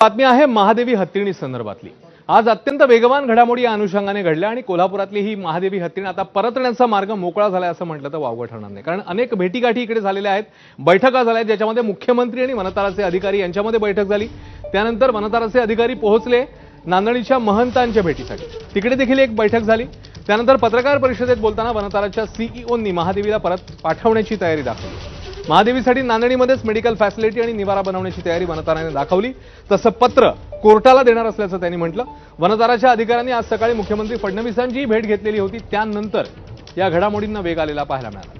बातमी आहे महादेवी हत्तीणी संदर्भातली. आज अत्यंत वेगवान घडामोडी या अनुषंगाने घडल्या आणि कोल्हापुरातली ही महादेवी हत्तीण आता परतण्याचा मार्ग मोकळा झालाय असं म्हटलं तर वावगं ठरणार नाही. कारण अनेक भेटीगाठी इकडे झालेल्या आहेत बैठका झाल्या आहेत ज्याच्यामध्ये मुख्यमंत्री आणि वनताराचे अधिकारी यांच्यामध्ये बैठक झाली. त्यानंतर वनताराचे अधिकारी पोहोचले नांदणीच्या महंतांच्या भेटीसाठी. तिकडे देखील एक बैठक झाली. त्यानंतर पत्रकार परिषदेत बोलताना वनताराच्या सीईओंनी महादेवीला परत पाठवण्याची तयारी दाखवली. महादेवीसाठी नांदणीमध्येच मेडिकल फॅसिलिटी आणि निवारा बनवण्याची तयारी वनताराने दाखवली. तसं पत्र कोर्टाला देणार असल्याचं त्यांनी म्हटलं. वनताराच्या अधिकाऱ्यांनी आज सकाळी मुख्यमंत्री फडणवीसांची भेट घेतलेली होती. त्यानंतर या घडामोडींना वेग आलेला पाहायला मिळाला.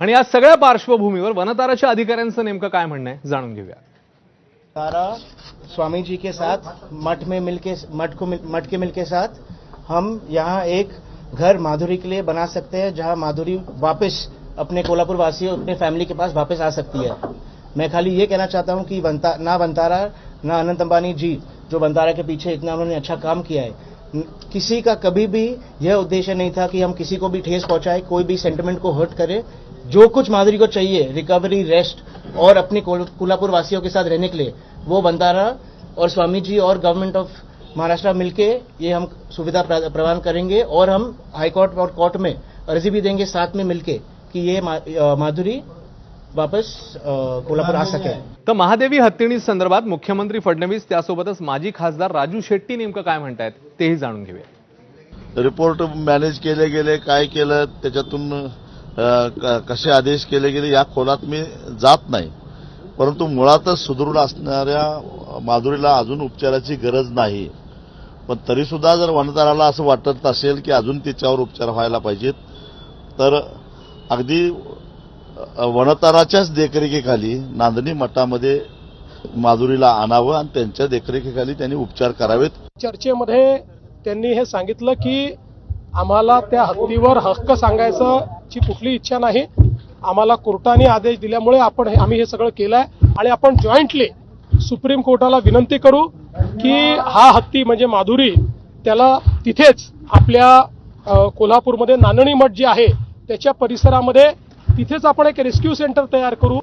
आणि या सगळ्या पार्श्वभूमीवर वनताराच्या अधिकाऱ्यांचं नेमकं काय म्हणणं आहे जाणून घेऊया तारा स्वामी जी के साथ मठ में मिलके मठ को मठ के मिल के साथ हम यहाँ एक घर माधुरी के लिए बना सकते हैं जहाँ माधुरी वापस अपने कोल्हापुर वासियों अपने फैमिली के पास वापस आ सकती है। मैं खाली ये कहना चाहता हूँ कि वंता, ना वंतारा ना अनंत अंबानी जी जो वंतारा के पीछे इतना उन्होंने अच्छा काम किया है किसी का कभी भी यह उद्देश्य नहीं था कि हम किसी को भी ठेस पहुँचाए कोई भी सेंटिमेंट को हर्ट करे जो कुछ माधुरी को चाहिए रिकवरी रेस्ट और अपने कोल्हापुर वासियों के साथ रहने के लिए वो बंतारा और स्वामी जी और गवर्नमेंट ऑफ़ महाराष्ट्र मिलके ये हम सुविधा प्रदान करेंगे और हम हाईकोर्ट और कोर्ट में अर्जी भी देंगे साथ में मिलके कि ये माधुरी वापस कोल्हापुर आ सके। तर महादेवी हत्तीणी संदर्भात मुख्यमंत्री फडणवीस त्यासोबतच माजी खासदार राजू शेट्टी नेमकं काय म्हणतायत तेही जाणून घेऊया. रिपोर्ट मॅनेज केले गेले काय केलं त्याच्यातून क- कसे आदेश केले गेले या खोलात मी जात नाही. परंतु मुळातच सुदृढ असणाऱ्या माधुरीला अजून उपचाराची गरज नाही. पण तरीसुद्धा जर वनताराला असं वाटत असेल की अजून तिच्यावर उपचार व्हायला पाहिजेत तर अगदी वनताराच्याच देखरेखीखाली नांदणी मठामध्ये माधुरीला आणावं आणि त्यांच्या देखरेखीखाली त्यांनी उपचार करावेत. चर्चेमध्ये त्यांनी हे सांगितलं की आम्हाला त्या हत्तीवर हक्क सांगायचं ची कुठली इच्छा नाही. आम्हाला कोर्टाने आदेश दिल्यामुळे आपण हे- आम्ही हे सगळं केलंय. आणि आपण जॉईंटली सुप्रीम कोर्टाला विनंती करू की हा हत्ती म्हणजे माधुरी त्याला तिथेच आपल्या कोल्हापूरमध्ये नानणी मठ जे आहे त्याच्या परिसरामध्ये तिथेच आपण एक रेस्क्यू सेंटर तयार करू.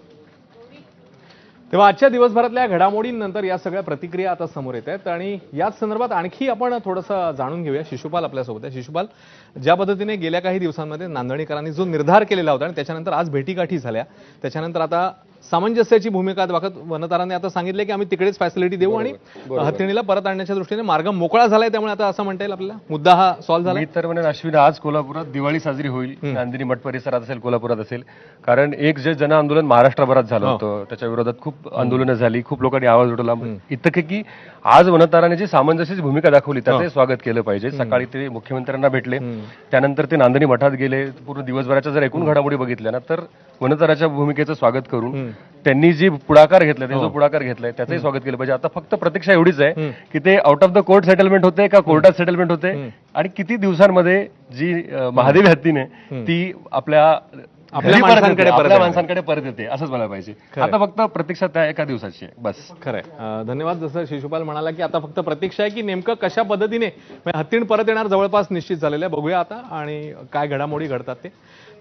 तेव्हा आजच्या दिवसभरातल्या घडामोडींनंतर या सगळ्या प्रतिक्रिया आता समोर येत आहेत. आणि याच संदर्भात आणखी आपण थोडंसं जाणून घेऊया शिशुपाल आपल्यासोबत आहे. शिशुपाल ज्या पद्धतीने गेल्या काही दिवसांमध्ये नांदणीकरांनी जो निर्धार केलेला होता आणि त्याच्यानंतर आज भेटीगाठी झाल्या त्याच्यानंतर आता सामंजस्याची भूमिका दाखवत वनतारांनी आता सांगितले की आम्ही तिकडेच फॅसिलिटी देऊ आणि हत्तीणीला परत आणण्याच्या दृष्टीने मार्ग मोकळा झालाय त्यामुळे आता असं म्हणता येईल आपल्याला? मुद्दा हा सॉल्व्ह झालाय? मी तर म्हणेन अश्विन आज कोल्हापुरात दिवाळी साजरी होईल. नांदिनी मठ परिसरात असेल कोल्हापुरात असेल. कारण एक जे जन आंदोलन महाराष्ट्रभरात झालं होतं त्याच्या विरोधात खूप आंदोलनं झाली खूप लोकांनी आवाज उठवला. इतकं की आज वनताराने जी सामंजस्याची भूमिका दाखवली त्याचंही स्वागत केलं पाहिजे. सकाळी ते मुख्यमंत्र्यांना भेटले. त्यानंतर ते नांदणी मठात गेले. पूर्ण दिवसभराच्या जर एकूण घडामोडी बघितल्या ना तर वनताराच्या भूमिकेचं स्वागत करून त्यांनी जी पुढाकार घेतला ते जो पुढाकार घेतलाय त्याचंही स्वागत केलं पाहिजे. आता फक्त प्रतीक्षा एवढीच आहे की ते out of the court settlement होते का कोर्टात सेटलमेंट होते? आणि किती दिवसांमध्ये जी महादेवी हत्तीने ती आपल्या आपल्या माणसांकडे परत आपल्या येते. माणसांकडे परत येते असंच मला पाहिजे. आता फक्त प्रतीक्षा त्या एका दिवसाची आहे बस. खरंय. धन्यवाद. जसं शिशुपाल म्हणाला की आता फक्त प्रतीक्षा आहे की नेमकं कशा पद्धतीने हत्तीण परत येणार जवळपास निश्चित झालेलं आहे. बघूया आता आणि काय घडामोडी घडतात ते.